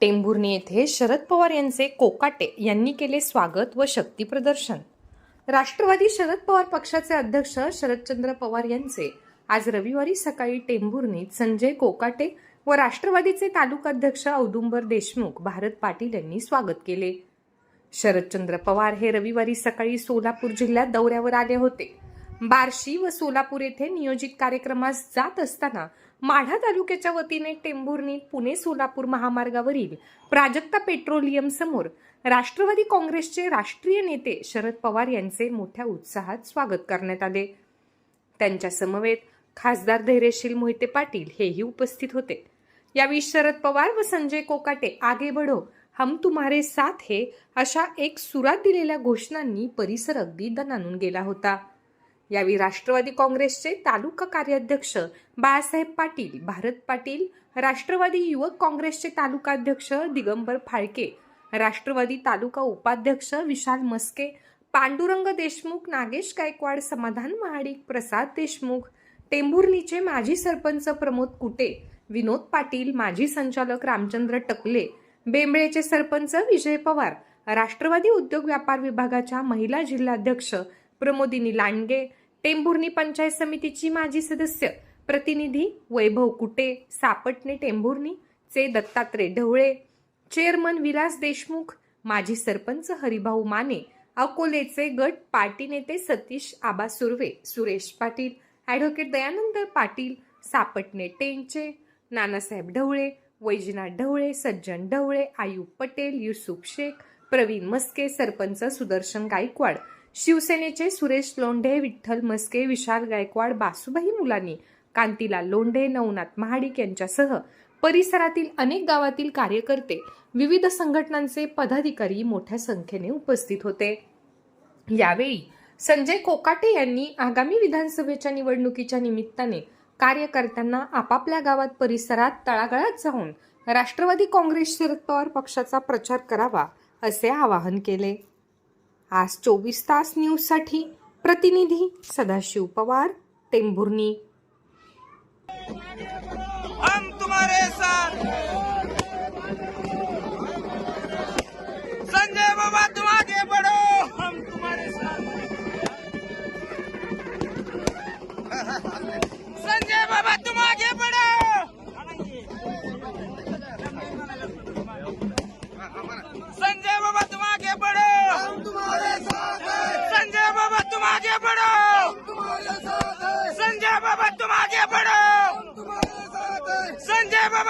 टेंभुर्णी येथे शरद पवार यांचे कोकाटे यांनी केले स्वागत व शक्ती प्रदर्शन. राष्ट्रवादी शरद पवार पक्षाचे अध्यक्ष शरदचंद्र पवार यांचे आज रविवारी सकाळी टेंभुर्णीत संजय कोकाटे व राष्ट्रवादीचे तालुकाध्यक्ष औदुंबर देशमुख भारत पाटील यांनी स्वागत केले. शरदचंद्र पवार हे रविवारी सकाळी सोलापूर जिल्ह्यात दौऱ्यावर आले होते. बार्शी व सोलापूर येथे नियोजित कार्यक्रमास जात असताना माढा तालुक्याच्या वतीने टेंभुर्णी पुणे सोलापूर महामार्गावरील प्राजक्ता पेट्रोलियम समोर राष्ट्रवादी काँग्रेसचे राष्ट्रीय नेते शरद पवार यांचे मोठ्या उत्साहात स्वागत करण्यात आले. त्यांच्या समवेत खासदार धैर्यशील मोहिते पाटील हेही उपस्थित होते. यावेळी शरद पवार व संजय कोकाटे आगे बढो हम तुम्हारे साथ हे अशा एक सुरात दिलेल्या घोषणांनी परिसर अगदी दणानून गेला होता. यावेळी राष्ट्रवादी काँग्रेसचे तालुका कार्याध्यक्ष बाळासाहेब पाटील भारत पाटील राष्ट्रवादी युवक काँग्रेसचे तालुकाध्यक्ष दिगंबर फाळके राष्ट्रवादी तालुका उपाध्यक्ष विशाल मस्के पांडुरंग देशमुख नागेश गायकवाड समाधान महाडिक प्रसाद देशमुख टेंभुर्णीचे माजी सरपंच प्रमोद कुटे विनोद पाटील माजी संचालक रामचंद्र टकले बेंबळेचे सरपंच विजय पवार राष्ट्रवादी उद्योग व्यापार विभागाच्या महिला जिल्हाध्यक्ष प्रमोदिनी लांडगे टेंभुर्णी पंचायत समितीची माजी सदस्य. प्रतिनिधी वैभव कुटे सापटणे टेंभुर्णी चे दत्तात्रय ढवळे. चेअरमन विलास देशमुख माजी सरपंच हरिभाऊ माने अकोलेचे गट पार्टी नेते सतीश आबा सुर्वे सुरेश पाटील ॲडव्होकेट दयानंद पाटील सापटणे टेंचे नानासाहेब ढवळे वैजनाथ ढवळे सज्जन ढवळे आयुब पटेल युसुफ शेख प्रवीण मस्के सरपंच सुदर्शन गायकवाड शिवसेनेचे सुरेश लोंढे विठ्ठल मस्के विशाल गायकवाड बासुबाई मुलांनी कांतीलाल लोंढे नवनाथ महाडिक यांच्यासह परिसरातील अनेक गावातील कार्यकर्ते विविध संघटनांचे पदाधिकारी मोठ्या संख्येने उपस्थित होते. यावेळी संजय कोकाटे यांनी आगामी विधानसभेच्या निवडणुकीच्या निमित्ताने कार्यकर्त्यांना आपापल्या गावात परिसरात तळागाळात जाऊन राष्ट्रवादी काँग्रेस शरद पवार पक्षाचा प्रचार करावा असे आवाहन केले. आज चोवीस तास न्यूजसाठी प्रतिनिधी सदाशिव पवार टेंभुर्णी. हम तुम्हारे साथ। संजय बाबा तुम आगे बढ़ो। हम तुम्हारे साथ। संजय बाबा तुम आगे बढ़ो। संजय बाबा तुम आगे बढ़ो हम तुम्हारे साथ संजय बाबा तुम आगे बढ़ो संजय बाबा तुम आगे बढ़ो संजय बाबा